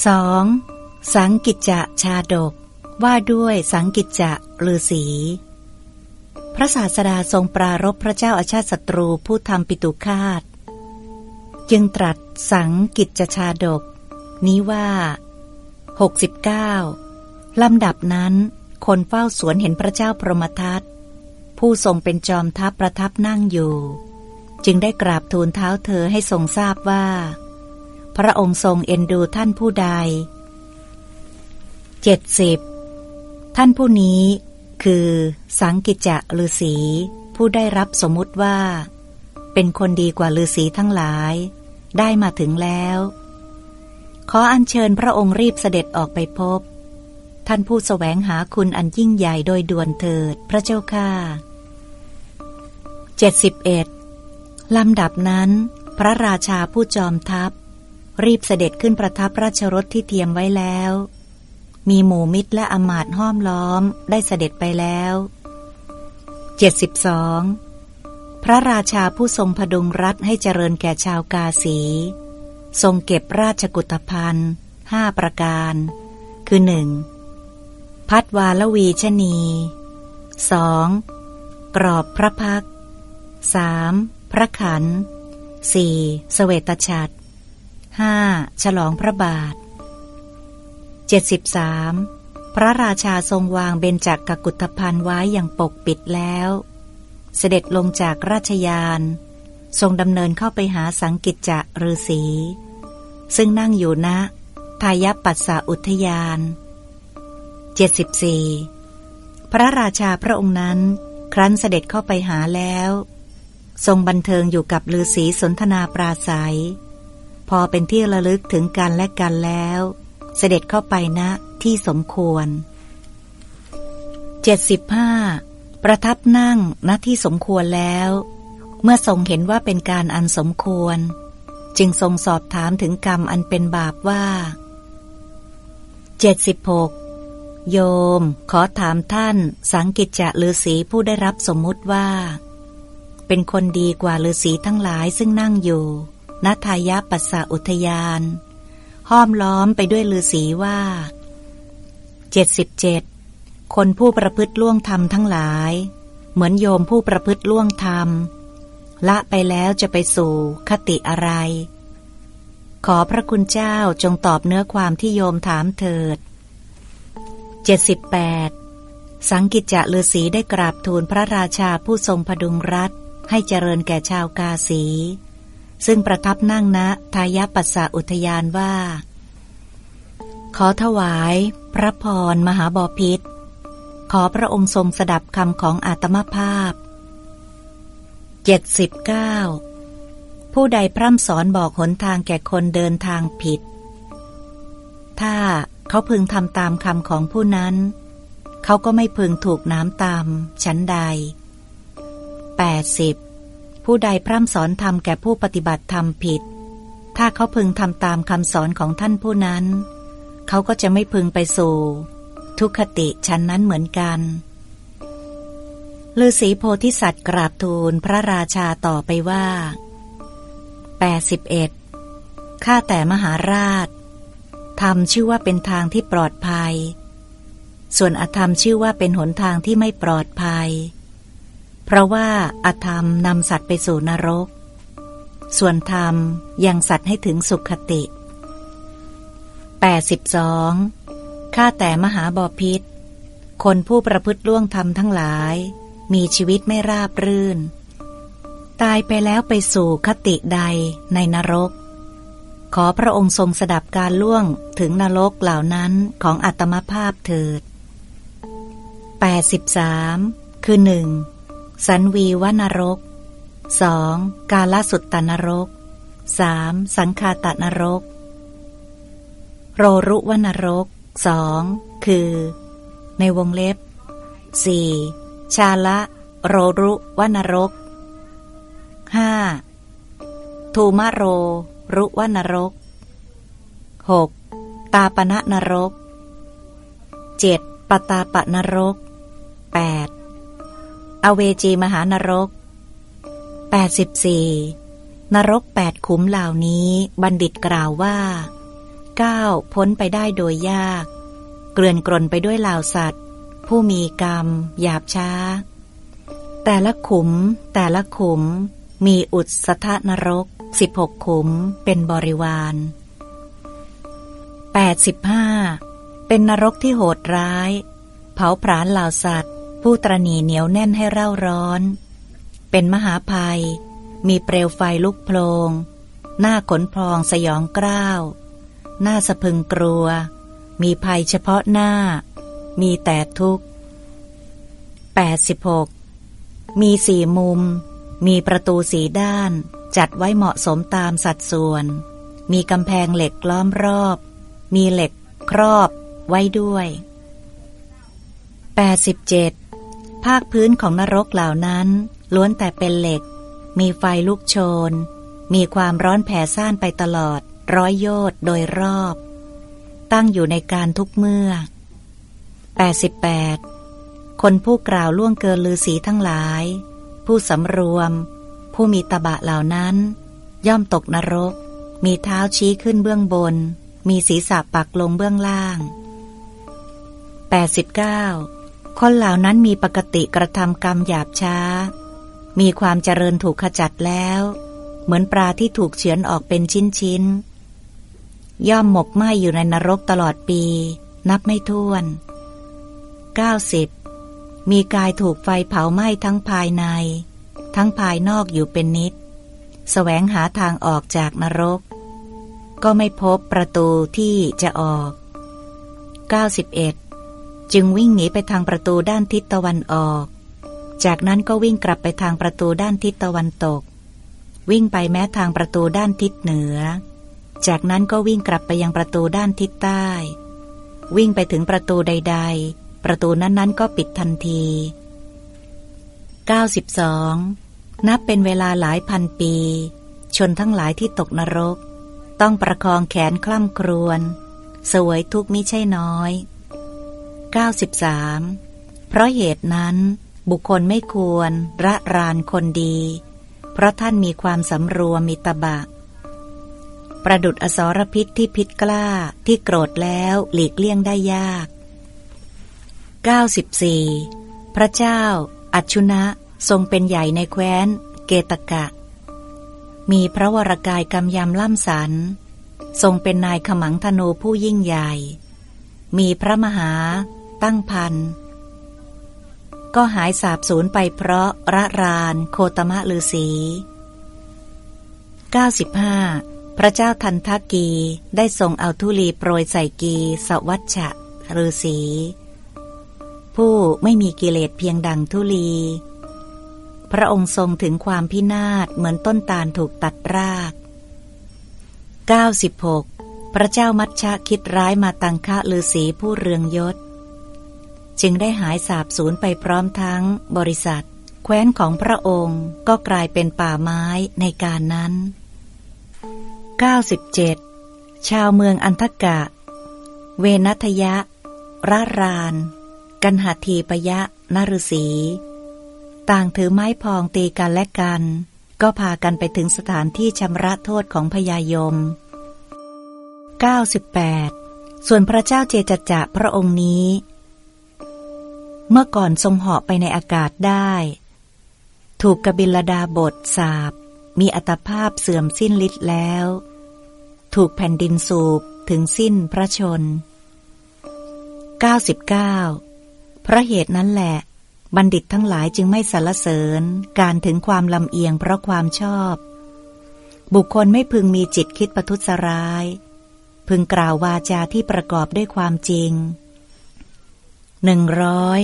2. สังกิจจะชาดก ว่าด้วยสังกิจจะฤาษีพระศาสดาทรงปรารบพระเจ้าอาชาติศัตรูผู้ทำปิตุคาต จึงตรัสสังกิจจชาดก นี้ว่า 69 ลำดับนั้นคนเฝ้าสวนเห็นพระเจ้าพรหมทัตผู้ทรงเป็นจอมทัพประทับนั่งอยู่ จึงได้กราบทูลเท้าเธอให้ทรงทราบว่า พระองค์ทรงเอ็นดูท่านผู้ใดเจ็ดสิบท่านผู้นี้คือสังกิจจะฤาษีผู้ได้รับสมมุติว่า เป็นคนดีกว่าฤาษีทั้งหลาย ได้มาถึงแล้ว ขออัญเชิญพระองค์รีบเสด็จออกไปพบ ท่านผู้สแสวงหาคุณอันยิ่งใหญ่โดยด่วนเถิดพระเจ้าค่าเจ็ดสิบเอ็ดลำดับนั้น พระราชาผู้จอมทัพ รีบเสด็จขึ้นประทับราชรถที่เตรียมไว้แล้ว มีหมู่มิตรและอมาตห้อมล้อมได้เสด็จไปแล้ว 72. พระราชาผู้ทรงพดุงรัฐให้เจริญแก่ชาวกาสี ทรงเก็บราชกุฏภัณฑ์ห้าประการ คือหนึ่งพัดวาลวีชนี 2. กรอบพระพัก 3. พระขัน 4. สเสวตฉัตร 5. ฉลองพระบาท 73 พระราชาทรงวางเบญจกกุฏภัณฑ์ไว้อย่างปกปิดแล้ว เสด็จลงจากราชยาน ทรงดำเนินเข้าไปหาสังกิจจะฤาษีซึ่งนั่งอยู่ณทายปัสสาอุทยาน 74 พระราชาพระองค์นั้น ครั้นเสด็จเข้าไปหาแล้ว ทรงบันเทิงอยู่กับฤาษีสนทนาปราศัย อเป็นที่ระลึกถึงกันและกันแล้ว เสด็จเข้าไปณนะที่สมควร 75. ประทับนั่งณที่สมควรแล้ว เมื่อทรงเห็นว่าเป็นการอันสมควร จึงทรงสอบถามถึงกรรมอันเป็นบาปว่า 76. โยม ขอถามท่าน สังกิจจะฤาษีผู้ได้รับสมมุติว่า เป็นคนดีกว่าฤาษีทั้งหลายซึ่งนั่งอยู่ ณทายาปัสสาอุทยาน ห้อมล้อมไปด้วยลือสีว่าเจ็ดสิบเจ็ดคนผู้ประพฤติล่วงธรรมทั้งหลาย เหมือนโยมผู้ประพฤติล่วงธรรม ละไปแล้วจะไปสู่คติอะไร ขอพระคุณเจ้าจงตอบเนื้อความที่โยมถามเถิดเจ็ดสิบแปดสังกิจจะฤาษีได้กราบทูลพระราชาผู้ทรงพดุงรัฐให้เจริญแก่ชาวกาสี ซึ่งประทับนั่งณทายาปัสสาอุทยานว่า ขอถวาย พระพรมหาบอพิษขอพระองค์ทรงสดับคำของอาตมภาพ 79 ผู้ใดพร่ำสอนบอกหนทางแก่คนเดินทางผิด ถ้าเขาพึงทำตามคำของผู้นั้น เขาก็ไม่พึงถูกน้ำตามชั้นใด 80 ผู้ใดพร่ำสอนธรรมแก่ผู้ปฏิบัติธรรมผิด ถ้าเขาพึงทำตามคำสอนของท่านผู้นั้น เขาก็จะไม่พึงไปสู่ ทุคติชั้นนั้นเหมือนกันฤาษีโพธิสัตว์กราบทูลพระราชาต่อไปว่า 81 ข้าแต่มหาราช ธรรมชื่อว่าเป็นทางที่ปลอดภัย ส่วนอธรรมชื่อว่าเป็นหนทางที่ไม่ปลอดภัย เพราะว่าอธรรมนำสัตว์ไปสู่นรก ส่วนธรรมยังสัตว์ให้ถึงสุขติ 82. ข้าแต่มหาบอพิษ คนผู้ประพฤติล่วงธรรมทั้งหลาย มีชีวิตไม่ราบรื่น ตายไปแล้วไปสู่คติใดในนรก ขอพระองค์ทรงสดับการล่วงถึงนรกเหล่านั้นของอัตมภาพเถิด 83. คือหนึ่ง สันวีวนรก 2. กาลสุตตนรก 3. สังคาตนรก โรรุวนรกสองคือ ในวงเล็บ 4. ชาละ โรรุวนรก 5. ทูมาโร รุวนรก 6. ตาปณะนรก 7. ปตาปะนรก 8. อเวจีมหานรก 84 นรกแปดขุมเหล่านี้บัณฑิตกล่าวว่าก้าวพ้นไปได้โดยยาก เกลื่อนกลนไปด้วยเหล่าสัตว์ ผู้มีกรรม หยาบช้า แต่ละขุม แต่ละขุม มีอุดสถนรกสิบหกขุมเป็นบริวาร 85. เป็นนรกที่โหดร้าย เผาผลาญเหล่าสัตว์ ผู้ตรณีเหนียวแน่นให้เร่าร้อน เป็นมหาภัย มีเปลวไฟลุกโพลง หน้าขนพองสยองกล้าว หน้าสะพึงกลัว มีภัยเฉพาะหน้า มีแต่ทุกข์ 86. มีสี่มุม มีประตูสีด้าน จัดไว้เหมาะสมตามสัดส่วน มีกำแพงเหล็กล้อมรอบ มีเหล็กครอบไว้ด้วย 87. ภาคพื้นของนรกเหล่านั้น ล้วนแต่เป็นเหล็ก มีไฟลุกโชน มีความร้อนแผ่ซ่านไปตลอด ร้อยโยชน์โดยรอบ ตั้งอยู่ในการทุกเมื่อ 88. คนผู้กล่าวล่วงเกินลือสีทั้งหลาย ผู้สำรวม ผู้มีตบะเหล่านั้น ย่อมตกนรก มีเท้าชี้ขึ้นเบื้องบน มีศีรษะปักลงเบื้องล่าง 89. คนเหล่านั้นมีปกติกระทำกรรมหยาบช้า มีความเจริญถูกขจัดแล้ว เหมือนปลาที่ถูกเฉือนออกเป็นชิ้นๆ ย่อมหมกไหมอยู่ในนรกตลอดปี นับไม่ถ้วน 90. มีกายถูกไฟเผาไหม้ทั้งภายใน ทั้งภายนอกอยู่เป็นนิดแสวงหาทางออกจากนรก ก็ไม่พบประตูที่จะออก 91. จึงวิ่งหนีไปทางประตูด้านทิศตะวันออก จากนั้นก็วิ่งกลับไปทางประตูด้านทิศตะวันตก วิ่งไปแม้ทางประตูด้านทิศเหนือ จากนั้นก็วิ่งกลับไปยังประตูด้านทิศใต้ วิ่งไปถึงประตูใด ๆ ประตูนั้นๆ ก็ปิดทันที 92. นับเป็นเวลาหลายพันปี ชนทั้งหลายที่ตกนรก ต้องประคองแขนคล่ำครวญสวยทุกข์มิใช่น้อย 93. เพราะเหตุนั้น บุคคลไม่ควรระรานคนดี เพราะท่านมีความสำรวมมีตบะ ประดุดอสรพิษที่พิษกล้าที่โกรธแล้วหลีกเลี่ยงได้ยาก 94. พระเจ้า อัจชุนะทรงเป็นใหญ่ในแคว้น เกตกะ มีพระวรากายกำยำล่ำสัน ทรงเป็นนายขมังธนูผู้ยิ่งใหญ่ มีพระมหา ตั้งพันก็หายสาบสูญไปเพราะระรานโคตมะลือสี 95. พระเจ้าทันทกีได้ทรงเอาทุลีโปรยใส่กีสวัชชะฤาษีผู้ไม่มีกิเลสเพียงดังทุลี พระองค์ทรงถึงความพินาศเหมือนต้นตาลถูกตัดราก 96. พระเจ้ามัชชะคิดร้ายมาตังคะฤาษีผู้เรืองยศ จึงได้หายสาบสูญไปพร้อมทั้งบริษัท แคว้นของพระองค์ก็กลายเป็นป่าไม้ในการนั้น 97. ชาวเมืองอันทกะ เวนัทยะราราน กันหทีปยะนรุษี ต่างถือไม้พองตีกันและกัน ก็พากันไปถึงสถานที่ชำระโทษของพญายม 98. ส่วนพระเจ้าเจจจะพระองค์นี้ เมื่อก่อนทรงเหาะไปในอากาศได้ ถูกกบิลดาบทสาบ มีอัตภาพเสื่อมสิ้นฤทธิ์แล้ว ถูกแผ่นดินสูบถึงสิ้นพระชน 99. เพราะเหตุนั้นแหละ บัณฑิตทั้งหลายจึงไม่สรรเสริญการถึงความลำเอียงเพราะความชอบ บุคคลไม่พึงมีจิตคิดประทุษร้าย พึงกล่าววาจาที่ประกอบด้วยความจริงหนึ่งร้อย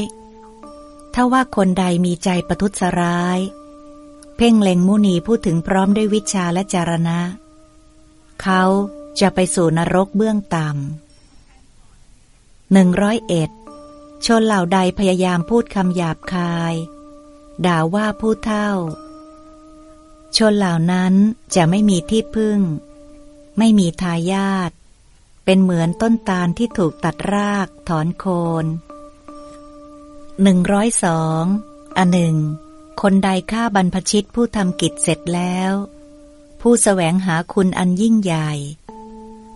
ถ้าว่าคนใดมีใจประทุษร้าย เพ่งเล็งมุนีพูดถึงพร้อมด้วยวิชาและจารณะ เขาจะไปสู่นรกเบื้องต่ำหนึ่งร้อยเอ็ดชนเหล่าใดพยายามพูดคำหยาบคาย ด่าว่าผู้เท่า ชนเหล่านั้นจะไม่มีที่พึ่ง ไม่มีทายาทเป็นเหมือนต้นตาลที่ถูกตัดรากถอนโคน หนึ่งร้อยสองอันหนึ่ง คนใดฆ่าบรรพชิตผู้ทำกิจเสร็จแล้ว ผู้แสวงหาคุณอันยิ่งใหญ่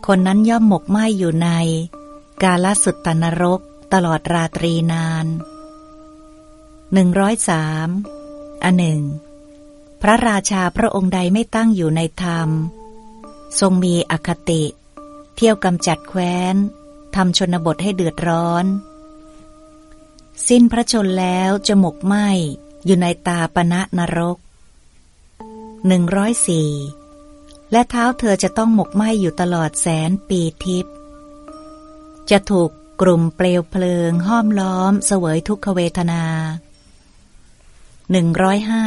คนนั้นย่อมหมกไหมอยู่ใน กาลสุตตนรกตลอดราตรีนานหนึ่งร้อยสามอันหนึ่ง พระราชาพระองค์ใดไม่ตั้งอยู่ในธรรม ทรงมีอคติ เที่ยวกำจัดแคว้นทำชนบทให้เดือดร้อน สิ้นพระชนแล้วจะหมกไหมอยู่ในตาปณะนรกหนึ่งร้อยสี่และเท้าเธอจะต้องหมกไหมอยู่ตลอดแสนปีทิพย์จะถูกกลุ่มเปลวเพลิงห้อมล้อมเสวยทุกขเวทนาหนึ่งร้อยห้า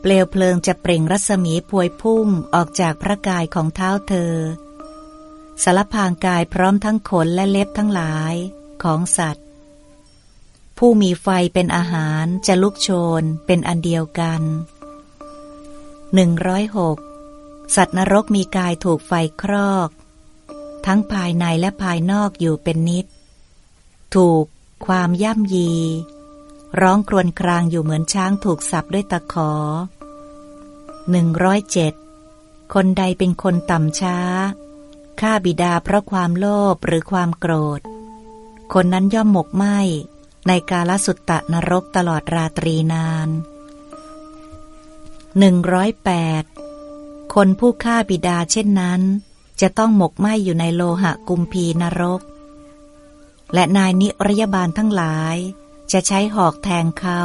เปลวเพลิงจะเปล่งรัศมีพวยพุ่งออกจากพระกายของเท้าเธอสารพางกายพร้อมทั้งขนและเล็บทั้งหลายของสัตว์ ผู้มีไฟเป็นอาหารจะลุกโชนเป็นอันเดียวกันหนึ่งร้อยหกสัตว์นรกมีกายถูกไฟครอก ทั้งภายในและภายนอกอยู่เป็นนิด ถูกความย่ำยี ร้องครวญครางอยู่เหมือนช้างถูกสับด้วยตะขอหนึ่งร้อยเจ็ดคนใดเป็นคนต่ำช้าฆ่าบิดาเพราะความโลภหรือความโกรธ คนนั้นย่อมหมกไหม ในกาลสุตตะนรกตลอดราตรีนานหนึ่งร้อยแปดคนผู้ฆ่าบิดาเช่นนั้น จะต้องหมกไหมอยู่ในโลหะกุมพีนรก และนายนิรยบาลทั้งหลาย จะใช้หอกแทงเขา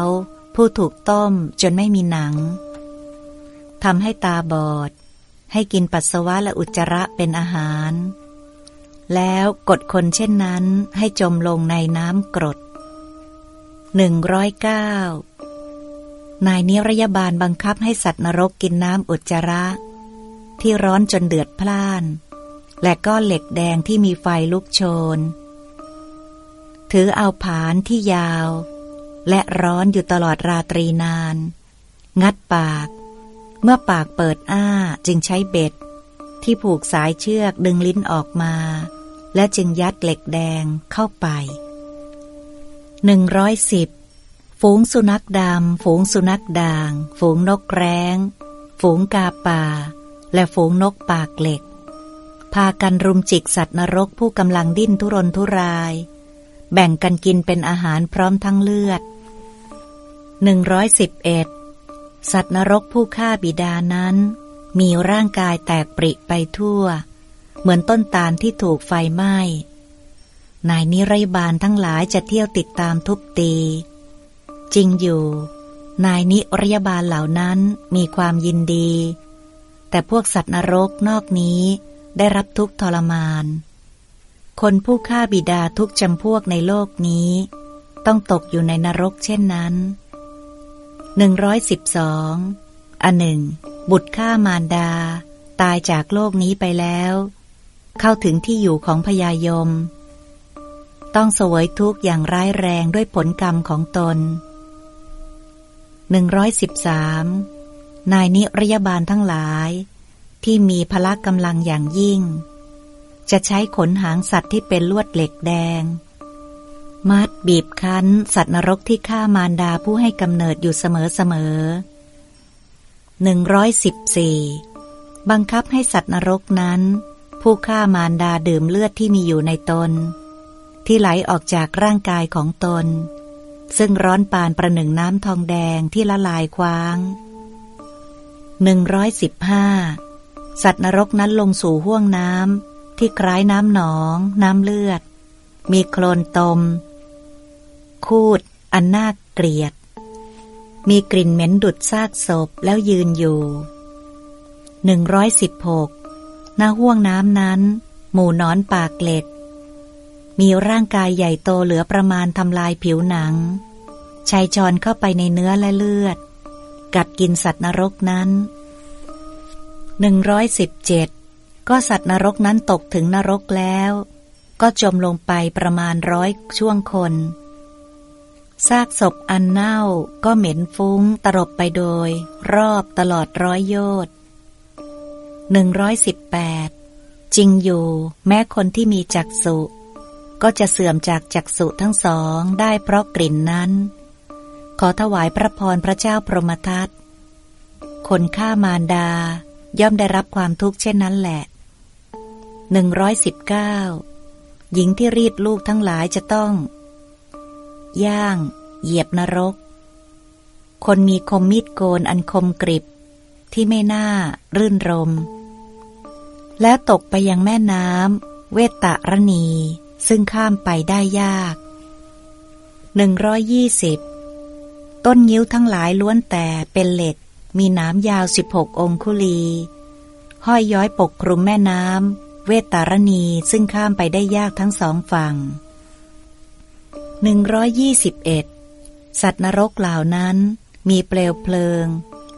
ผู้ถูกต้มจนไม่มีหนังทำให้ตาบอด ให้กินปัสสาวะและอุจจาระเป็นอาหาร แล้วกดคนเช่นนั้นให้จมลงในน้ำกรด หนึ่งร้อยเก้านายนิรยบาลบังคับให้สัตว์นรกกินน้ำอุจจาระ ที่ร้อนจนเดือดพล่าน และก้อนเหล็กแดงที่มีไฟลุกโชน ถือเอาผานที่ยาว และร้อนอยู่ตลอดราตรีนาน งัดปาก เมื่อปากเปิดอ้าจึงใช้เบ็ด ที่ผูกสายเชือกดึงลิ้นออกมา และจึงยัดเหล็กแดงเข้าไป หนึ่งร้อยสิบฝูงสุนัขดำ ฝูงสุนัขด่าง ฝูงนกแร้ง ฝูงกาป่า และฝูงนกปากเหล็ก พากันรุมจิกสัตว์นรกผู้กำลังดิ้นทุรนทุราย แบ่งกันกินเป็นอาหารพร้อมทั้งเลือดหนึ่งร้อยสิบเอ็ดสัตว์นรกผู้ฆ่าบิดานั้น มีร่างกายแตกปริไปทั่ว เหมือนต้นตาลที่ถูกไฟไหม้ นายนิรยบาลทั้งหลายจะเที่ยวติดตามทุบตี จริงอยู่ นายนิรยบาลเหล่านั้นมีความยินดี แต่พวกสัตว์นรกนอกนี้ได้รับทุกทรมาน คนผู้ฆ่าบิดาทุกจำพวกในโลกนี้ ต้องตกอยู่ในนรกเช่นนั้นหนึ่งร้อยสิบสองอันหนึ่ง บุตรฆ่ามารดา ตายจากโลกนี้ไปแล้ว เข้าถึงที่อยู่ของพญายม ต้องเสวยทุกข์อย่างร้ายแรงด้วยผลกรรมของตนหนึ่งร้อยสิบสามนายนิรยาบาลทั้งหลาย ที่มีพละกำลังอย่างยิ่ง จะใช้ขนหางสัตว์ที่เป็นลวดเหล็กแดง มัดบีบคั้น สัตว์นรกที่ฆ่ามารดาผู้ให้กำเนิดอยู่เสมอเสมอหนึ่งร้อยสิบสี่บังคับให้สัตว์นรกนั้น ผู้ฆ่ามารดาดื่มเลือดที่มีอยู่ในตน ที่ไหลออกจากร่างกายของตน ซึ่งร้อนปานประหนึ่งน้ำทองแดงที่ละลายคว้างหนึ่งร้อยสิบห้าสัตว์นรกนั้นลงสู่ห้วงน้ำที่คล้ายน้ำหนอง น้ำเลือด มีโคลนตม คูด อันน่าเกลียด มีกลิ่นเหม็นดุดซากศพแล้วยืนอยู่หนึ่งร้อยสิบหกหน้าห้วงน้ำนั้น หมู่นอนปากเหล็ก มีร่างกายใหญ่โตเหลือประมาณทำลายผิวหนังชายจรเข้าไปในเนื้อและเลือด กัดกินสัตว์นรกนั้นหนึ่งร้อยสิบเจ็ดก็สัตว์นรกนั้นตกถึงนรกแล้ว ก็จมลงไปประมาณร้อยช่วงคน ซากศพอันเน่าก็เหม็นฟุ้งตรบไปโดย รอบตลอดร้อยโยชน์หนึ่งร้อยสิบแปดจริงอยู่ แม้คนที่มีจักษุ ก็จะเสื่อมจากจักษุทั้งสองได้เพราะกลิ่นนั้น ขอถวายพระพรพระเจ้าพรหมทัตคนฆ่ามารดาย่อมได้รับความทุกข์เช่นนั้นแหละหนึ่งร้อยสิบเก้าหญิงที่รีดลูกทั้งหลายจะต้อง ย่าง เหยียบนรก คนมีคมมีดโกนอันคมกริบ ที่ไม่น่า รื่นรม แล้วตกไปยังแม่น้ำเวตตรณี ซึ่งข้ามไปได้ยากหนึ่งร้อยยี่สิบต้นยิ้วทั้งหลายล้วนแต่เป็นเหล็ก มีน้ำยาวสิบหกองคุลี ห้อยย้อยปกคลุมแม่น้ำเวตตารณีซึ่งข้ามไปได้ยากทั้งสองฝั่งหนึ่งร้อยยี่สิบเอ็ดสัตว์นรกเหล่านั้นมีเปลวเพลิง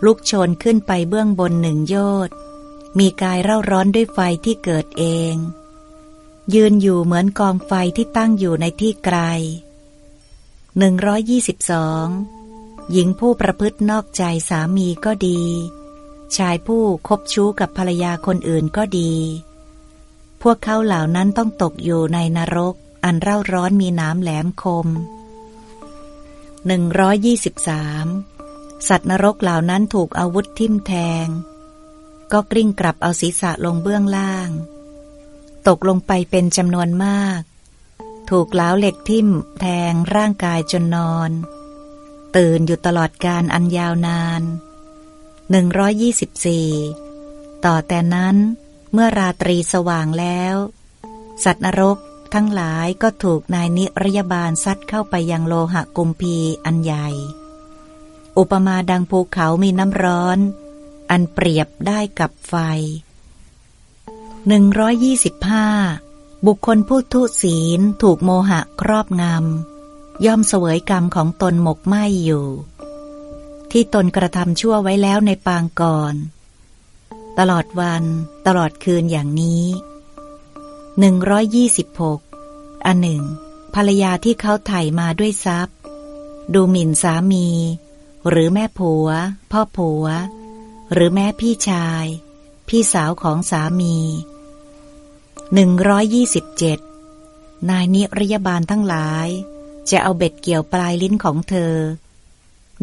ลุกโชนขึ้นไปเบื้องบนหนึ่งโยชนมีกายเร่าร้อนด้วยไฟที่เกิดเอง ยืนอยู่เหมือนกองไฟที่ตั้งอยู่ในที่ไกลหนึ่งร้อยยี่สิบสองหญิงผู้ประพฤตินอกใจสามีก็ดี ชายผู้คบชู้กับภรรยาคนอื่นก็ดี พวกเขาเหล่านั้นต้องตกอยู่ในนรก อันเร่าร้อนมีน้ำแหลมคม 123 สัตว์นรกเหล่านั้นถูกอาวุธทิ่มแทง ก็กลิ้งกลับเอาศีรษะลงเบื้องล่าง ตกลงไปเป็นจำนวนมาก ถูกล้าเหล็กทิ่มแทงร่างกายจนนอน ตื่นอยู่ตลอดการอันยาวนาน 124 ต่อแต่นั้นเมื่อราตรีสว่างแล้ว สัตว์นรกทั้งหลายก็ถูกนายนิรยาบาลซัดเข้าไปยังโลหะกุมพีอันใหญ่ อุปมาดังภูเขามีน้ำร้อน อันเปรียบได้กับไฟ 125 บุคคลผู้ทุศีลถูกโมหะครอบงำ ย่อมเสวยกรรมของตนหมกไหมอยู่ ที่ตนกระทำชั่วไว้แล้วในปางก่อน ตลอดวันตลอดคืนอย่างนี้หนึ่งร้อยยี่สิบหกอันหนึ่งภรรยาที่เขาไถ่มาด้วยทรัพย์ ดูหมิ่นสามี หรือแม่ผัว พ่อผัว หรือแม่พี่ชาย พี่สาวของสามี หนึ่งร้อยยี่สิบเจ็ดนายนิรยาบาลทั้งหลาย จะเอาเบ็ดเกี่ยวปลายลิ้นของเธอ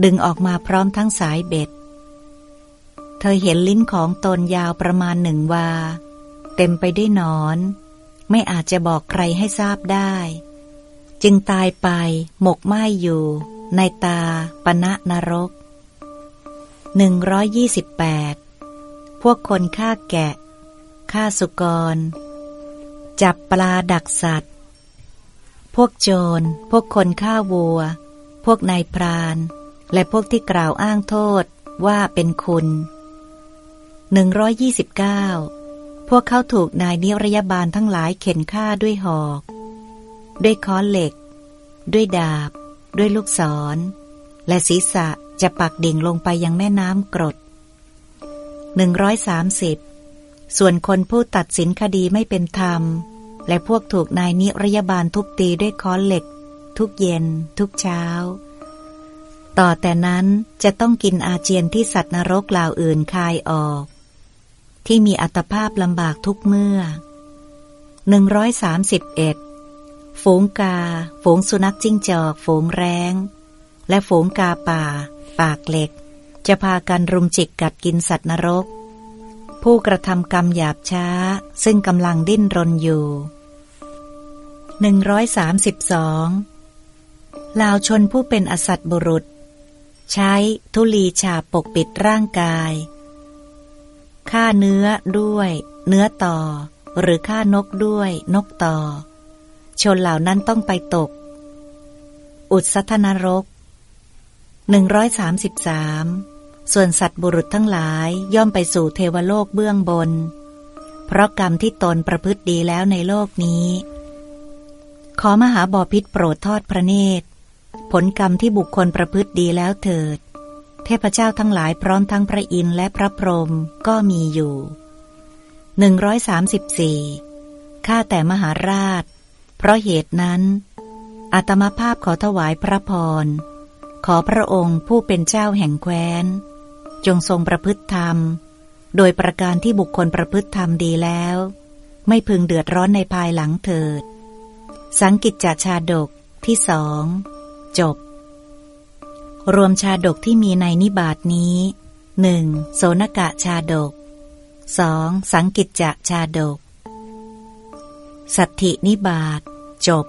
ดึงออกมาพร้อมทั้งสายเบ็ด เธอเห็นลิ้นของตนยาวประมาณหนึ่งวา เต็มไปด้วยนอน ไม่อาจจะบอกใครให้ทราบได้ จึงตายไปหมกไหมอยู่ ในตาปณะนรก 128 พวกคนฆ่าแกะฆ่าสุกร จับปลาดักสัตว์ พวกโจร พวกคนฆ่าวัว พวกนายพราน และพวกที่กล่าวอ้างโทษว่าเป็นคุณ 129 พวกเขาถูกนายนิรยาบาลทั้งหลายเข็นฆ่าด้วยหอก ด้วยค้อนเหล็ก ด้วยดาบ ด้วยลูกศร และศีรษะจะปักดิ่งลงไปยังแม่น้ำกรด130 ส่วนคนผู้ตัดสินคดีไม่เป็นธรรม และพวกถูกนายนิรยาบาลทุบตีด้วยค้อนเหล็ก ทุกเย็น ทุกเช้า ต่อแต่นั้นจะต้องกินอาเจียนที่สัตว์นรกเหล่าอื่นคายออก ที่มีอัตภาพลำบากทุกเมื่อ 131 ฝูงกา ฝูงสุนัขจิ้งจอก ฝูงแร้ง และฝูงกาป่า ปากเหล็ก จะพากันรุมจิกกัดกินสัตว์นรก ผู้กระทำกรรมหยาบช้า ซึ่งกำลังดิ้นรนอยู่หนึ่งร้อยสามสิบสองลาวชนผู้เป็นอสัตบุรุษ ใช้ทุลีชาปกปิดร่างกายฆ่าเนื้อด้วย เนื้อต่อ หรือฆ่านกด้วยนกต่อ ชนเหล่านั้นต้องไปตก อุดสัทนรกหนึ่งร้อย ส่วนสัตว์บุรุษทั้งหลายย่อมไปสู่เทวโลกเบื้องบน เพราะกรรมที่ตนประพฤติดีแล้วในโลกนี้ ขอมหาบอพิษโปรดทอดพระเนตร ผลกรรมที่บุคคลประพฤติดีแล้วเถิด เทพเจ้าทั้งหลายพร้อมทั้งพระอินทร์และพระพรหมก็มีอยู่ 134ข้าแต่มหาราช เพราะเหตุนั้น อาตมาภาพขอถวายพระพรขอพระองค์ผู้เป็นเจ้าแห่งแคว้น จงทรงประพฤติธรรม โดยประการที่บุคคลประพฤติธรรมดีแล้ว ไม่พึงเดือดร้อนในภายหลังเถิด สังกิจจชาดกที่สองจบ รวมชาดกที่มีในนิบาทนี้หนึ่งโสนกะชาดกสองสังกิจจะชาดก สัตถินิบาตจบ